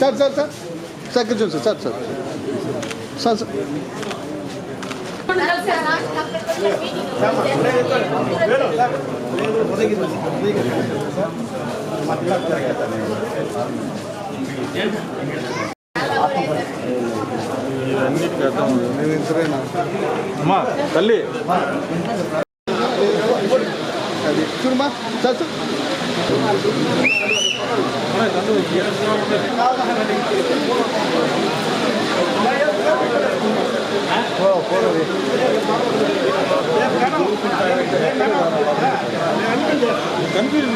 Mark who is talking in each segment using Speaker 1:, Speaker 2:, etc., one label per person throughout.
Speaker 1: Sir sir sir sir కూర్చోండి sir sir sir sir లేదు
Speaker 2: అమ్మా తల్లి
Speaker 1: అది చూడమ్మా సార్ సార్
Speaker 2: కన్ఫ్యూజన్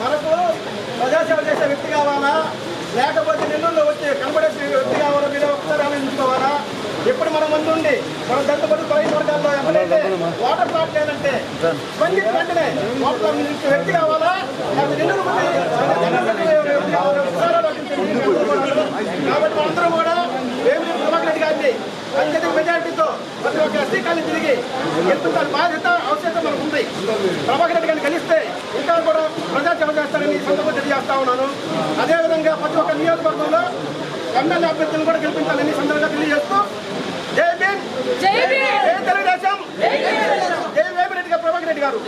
Speaker 3: మనకు ప్రజాసేవ చేసే వ్యక్తి కావాలా? లేకపోతే నెల్లూరులో వచ్చి కనబడే వ్యక్తి కావాలా మీరు ఒకసారి ఆలోచించుకోవాలా? ఎప్పుడు మన ముందు ఉండి మన దత్తపడి పైన వర్గాల్లో ఎమ్మెల్యే వాటర్ ప్లాట్ లేదంటే స్పందించి వెంటనే వాటర్ వ్యక్తి కావాలా? లేకపోతే నెల్లూరు కాబట్టి అందరూ కూడా ఏమి ప్రభాకర్ గారిని అత్యధిక మెజారిటీతో ప్రతి ఒక్క ఎస్సీ కాలేజ్ తిరిగి ఎత్తుతారు బాధ్యత అవసరం మనకు ఉంది ప్రభాకర్ రెడ్డి గారిని కలిస్తే ఇంకా కూడా ప్రజాసేవ చేస్తారని ఈ సందర్భంగా తెలియజేస్తా ఉన్నాను. అదేవిధంగా ప్రతి ఒక్క నియోజకవర్గంలో ఎమ్మెల్యే అభ్యర్థులను కూడా గెలిపించాలని సందర్భంగా తెలియజేస్తూ జై భీమ్.
Speaker 4: జై భీమ్.
Speaker 3: జై తెలుగుదేశం. జై వేమిరెడ్డి గారు ప్రభాకర్ రెడ్డి గారు.